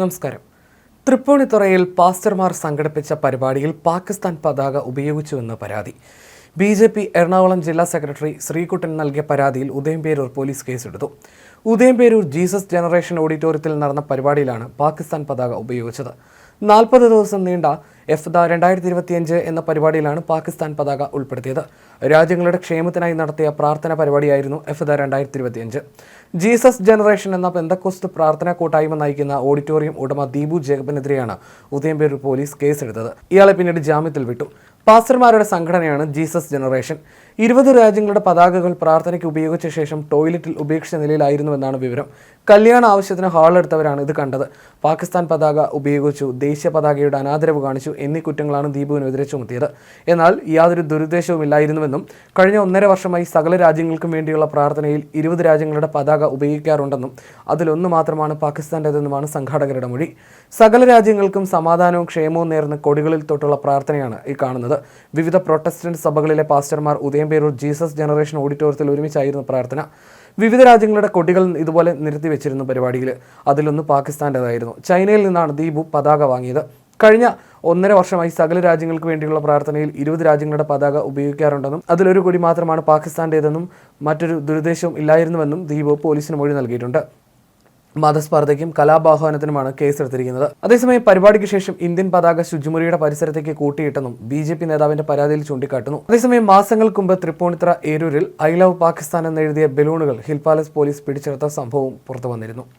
നമസ്കാരം. തൃപ്പൂണിത്തുറയിൽ പാസ്റ്റർമാർ സംഘടിപ്പിച്ച പരിപാടിയിൽ പാകിസ്ഥാൻ പതാക ഉപയോഗിച്ചുവെന്ന പരാതി. ബി ജെ പി എറണാകുളം ജില്ലാ സെക്രട്ടറി ശ്രീകുട്ടൻ നൽകിയ പരാതിയിൽ ഉദയംപേരൂർ പോലീസ് കേസെടുത്തു. ഉദയംപേരൂർ ജീസസ് ജനറേഷൻ ഓഡിറ്റോറിയത്തിൽ നടന്ന പരിപാടിയിലാണ് പാകിസ്ഥാൻ പതാക ഉപയോഗിച്ചത്. നാൽപ്പത് ദിവസം നീണ്ട എഫ് ദ രണ്ടായിരത്തി ഇരുപത്തിയഞ്ച് എന്ന പരിപാടിയിലാണ് പാകിസ്ഥാൻ പതാക ഉൾപ്പെടുത്തിയത്. രാജ്യങ്ങളുടെ ക്ഷേമത്തിനായി നടത്തിയ പ്രാർത്ഥന പരിപാടിയായിരുന്നു എഫ് ദ രണ്ടായിരത്തി ഇരുപത്തിയഞ്ച് ജീസസ് ജനറേഷൻ എന്ന പെന്തക്കോസ്റ്റ് പ്രാർത്ഥനാ കൂട്ടായ്മ നയിക്കുന്ന ഓഡിറ്റോറിയം ഉടമ ദീപു ജേക്കബിനെതിരെയാണ് ഉദയംപേരൂർ പോലീസ് കേസെടുത്തത്. ഇയാളെ പിന്നീട് ജാമ്യത്തിൽ വിട്ടു. പാസ്റ്റർമാരുടെ സംഘടനയാണ് ജീസസ് ജനറേഷൻ. ഇരുപത് രാജ്യങ്ങളുടെ പതാകകൾ പ്രാർത്ഥനയ്ക്ക് ഉപയോഗിച്ച ശേഷം ടോയ്ലറ്റിൽ ഉപേക്ഷിച്ച നിലയിലായിരുന്നുവെന്നാണ് വിവരം. കല്യാണ ആവശ്യത്തിന് ഹാളെടുത്തവരാണ് ഇത് കണ്ടത്. പാകിസ്ഥാൻ പതാക ഉപയോഗിച്ചു ദേശീയ പതാകയുടെ അനാദരവ് കാണിച്ചു എന്നീ കുറ്റങ്ങളാണ് ദീപുവിനെതിരെ ചുമത്തിയത്. എന്നാൽ യാതൊരു ദുരുദ്ദേശവും ഇല്ലായിരുന്നുവെന്നും കഴിഞ്ഞ ഒന്നര വർഷമായി സകല രാജ്യങ്ങൾക്കും വേണ്ടിയുള്ള പ്രാർത്ഥനയിൽ ഇരുപത് രാജ്യങ്ങളുടെ പതാക ഉപയോഗിക്കാറുണ്ടെന്നും അതിലൊന്ന് മാത്രമാണ് പാകിസ്ഥാന്റെതെന്നുമാണ് സംഘാടകരുടെ മൊഴി. സകല രാജ്യങ്ങൾക്കും സമാധാനവും ക്ഷേമവും നേർന്ന് കൊടികളിൽ തൊട്ടുള്ള പ്രാർത്ഥനയാണ് ഈ കാണുന്നത്. വിവിധ പ്രൊട്ടസ്റ്റന്റ് സഭകളിലെ പാസ്റ്റർമാർ ഉദയംപേരൂർ ജീസസ് ജനറേഷൻ ഓഡിറ്റോറിയത്തിൽ ഒരുമിച്ചായിരുന്നു പ്രാർത്ഥന. വിവിധ രാജ്യങ്ങളുടെ കൊടികൾ ഇതുപോലെ നിരത്തി വെച്ചിരുന്നു പരിപാടിയിൽ. അതിലൊന്ന് പാകിസ്ഥാന്റെതായിരുന്നു ചൈനയിൽ നിന്നാണ് ദീപു പതാക വാങ്ങിയത്. കഴിഞ്ഞ ഒന്നര വർഷമായി സകല രാജ്യങ്ങൾക്ക് വേണ്ടിയുള്ള പ്രാർത്ഥനയിൽ ഇരുപത് രാജ്യങ്ങളുടെ പതാക ഉപയോഗിക്കാറുണ്ടെന്നും അതിലൊരു കൊടി മാത്രമാണ് പാകിസ്ഥാന്റേതെന്നും മറ്റൊരു ദുരുദ്ദേശവും ഇല്ലായിരുന്നുവെന്നും ദീപു പോലീസിന് മൊഴി നൽകിയിട്ടുണ്ട്. മതസ്പർദ്ധയ്ക്കും കലാപാഹ്വാനത്തിനുമാണ് കേസെടുത്തിരിക്കുന്നത്. അതേസമയം പരിപാടിക്ക് ശേഷം ഇന്ത്യൻ പതാക ശുചിമുറിയുടെ പരിസരത്തേക്ക് കൂട്ടിയിട്ടെന്നും ബി ജെ പി നേതാവിന്റെ പരാതിയിൽ ചൂണ്ടിക്കാട്ടുന്നു. അതേസമയം മാസങ്ങൾക്ക് മുമ്പ് തൃപ്പൂണിത്തറ ഏരൂരിൽ ഐ ലവ് പാകിസ്ഥാൻ എന്നെഴുതിയ ബലൂണുകൾ ഹിൽ പാലസ് പോലീസ് പിടിച്ചെടുത്ത സംഭവവും പുറത്തു വന്നിരുന്നു